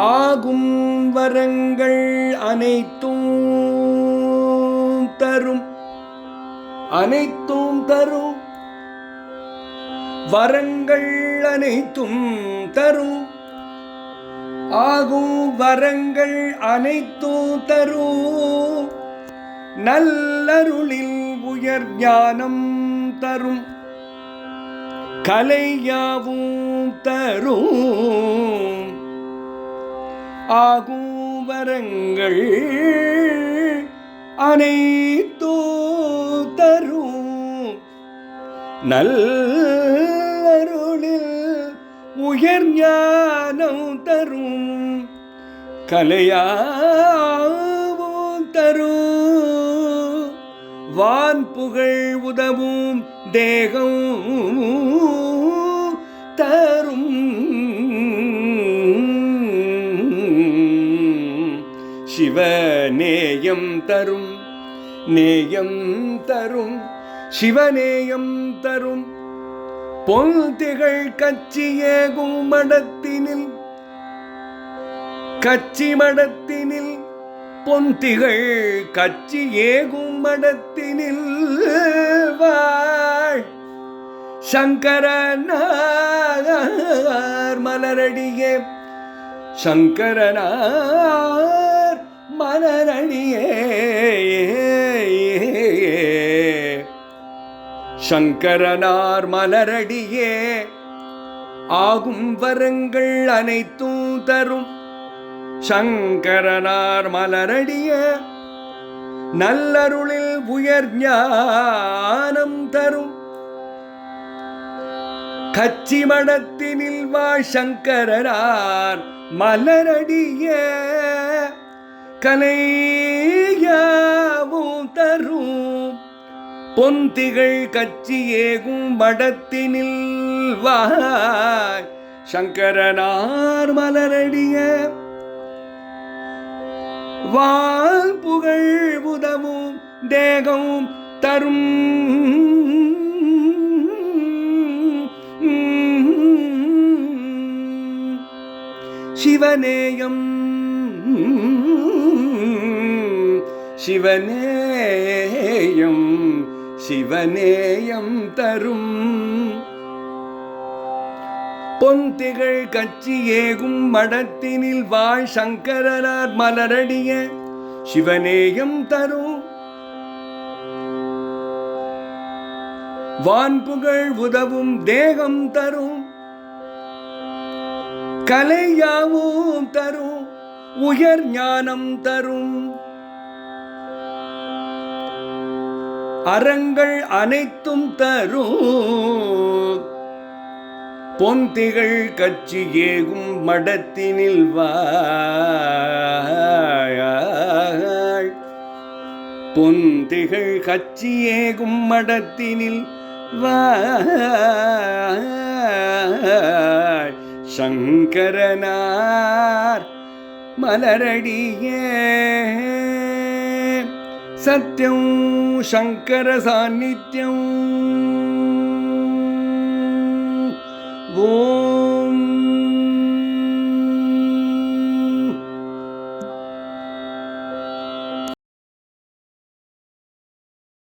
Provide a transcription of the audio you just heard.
ஆகும் வரங்கள் அனைத்தும் தரும். அனைத்தும் தரும். வரங்கள் அனைத்தும் தரும். ஆகும் வரங்கள் அனைத்தும் தரும். நல்லருளில் உயர் ஞானம் தரும். கலையாவும் தரும். ஆகும் வரங்கள் அனைத்தோ தரும். நல்லருளில் உயர் ஞானம் தரும். கலையாவும் தரும். வான் புகழ் உதவும் தேகம் தரும். நேயம் தரும் நேயம் தரும் சிவநேயம் தரும். பொல் பொந்திகள் கச்சியேகும் மடத்தினில் கச்சி மடத்தினில் பொந்திகள் கச்சி ஏகும் மடத்தினில் வாழ். சங்கரனார் மலரடியே சங்கரனார் மலரடியே சங்கரனார் மலரடியே. ஆகும் வரங்கள் அனைத்தும் தரும். சங்கரனார் மலரடிய. நல்லருளில் உயர் ஞானம் தரும். கச்சி மடத்தினில் வா சங்கரனார் மலரடியே. கலையாவும் தரும் பொந்திகள் கச்சி ஏகும் வடத்தினில் வாய் சங்கரனார் மலரடிய வால் புகழ் உதவும் தேகம் தரும் சிவநேயம் சிவனேயம் சிவனேயம் தரும். பொந்திகள் கச்சி ஏகும் மடத்தினில் வாழ் சங்கரனார் மலரடிய சிவனேயம் தரும். வான்புகள் உதவும் தேகம் தரும். கலையாவும் தரும். உயர் ஞானம் தரும். அறங்கள் அனைத்தும் தரும். பொந்திகள் கட்சி ஏகும் மடத்தினில் வாய் பொந்திகள் கட்சி ஏகும் மடத்தினில் வாய் சங்கரனார் மலரடியே. சத்யம் சங்கர சாநித்யம். ஓ